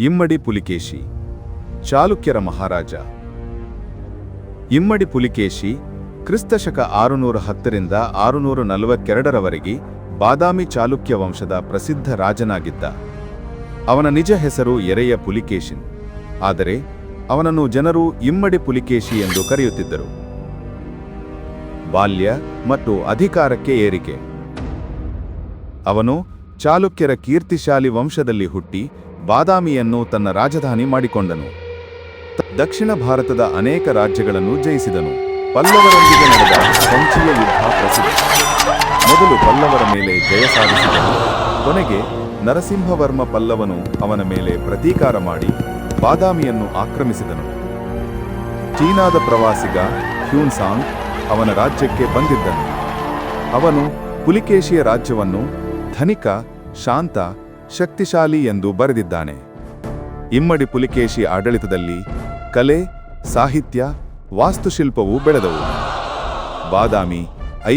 ಇಮ್ಮಡಿ ಪುಲಿಕೇಶಿ, ಚಾಲುಕ್ಯರ ಮಹಾರಾಜ. ಇಮ್ಮಡಿ ಪುಲಿಕೇಶಿ, ಕ್ರಿಸ್ತಶಕ ಆರುನೂರ ಹತ್ತರಿಂದ ಆರುನೂರ ನಲವತ್ತೆರಡರವರೆಗೆ ಬಾದಾಮಿ ಚಾಲುಕ್ಯ ವಂಶದ ಪ್ರಸಿದ್ಧ ರಾಜನಾಗಿದ್ದ. ಅವನ ನಿಜ ಹೆಸರು ಎರೆಯ ಪುಲಿಕೇಶಿನ್. ಆದರೆ ಅವನನ್ನು ಜನರು ಇಮ್ಮಡಿ ಪುಲಿಕೇಶಿ ಎಂದು ಕರೆಯುತ್ತಿದ್ದರು. ಬಾಲ್ಯ ಮತ್ತು ಅಧಿಕಾರಕ್ಕೆ ಏರಿಕೆ. ಅವನು ಚಾಲುಕ್ಯರ ಕೀರ್ತಿಶಾಲಿ ವಂಶದಲ್ಲಿ ಹುಟ್ಟಿ ಬಾದಾಮಿಯನ್ನು ತನ್ನ ರಾಜಧಾನಿ ಮಾಡಿಕೊಂಡನು. ದಕ್ಷಿಣ ಭಾರತದ ಅನೇಕ ರಾಜ್ಯಗಳನ್ನು ಜಯಿಸಿದನು. ಪಲ್ಲವರೊಂದಿಗೆ ನಡೆದ ಸಂಚಿಯ ಯುದ್ಧ ಪ್ರಸಿದ್ಧ. ಮೊದಲು ಪಲ್ಲವರ ಮೇಲೆ ಜಯ ಸಾಧಿಸಿದನು. ಕೊನೆಗೆ ನರಸಿಂಹವರ್ಮ ಪಲ್ಲವನು ಅವನ ಮೇಲೆ ಪ್ರತೀಕಾರ ಮಾಡಿ ಬಾದಾಮಿಯನ್ನು ಆಕ್ರಮಿಸಿದನು. ಚೀನಾದ ಪ್ರವಾಸಿಗ ಹ್ಯೂನ್ಸಾಂಗ್ ಅವನ ರಾಜ್ಯಕ್ಕೆ ಬಂದಿದ್ದನು. ಅವನು ಪುಲಿಕೇಶಿಯ ರಾಜ್ಯವನ್ನು ಧನಿಕ, ಶಾಂತ ಶಕ್ತಿಶಾಲಿ ಎಂದು ಬರೆದಿದ್ದಾನೆ. ಇಮ್ಮಡಿ ಪುಲಿಕೇಶಿ ಆಡಳಿತದಲ್ಲಿ ಕಲೆ ಸಾಹಿತ್ಯ ವಾಸ್ತುಶಿಲ್ಪವೂ ಬೆಳೆದವು. ಬಾದಾಮಿ ಐ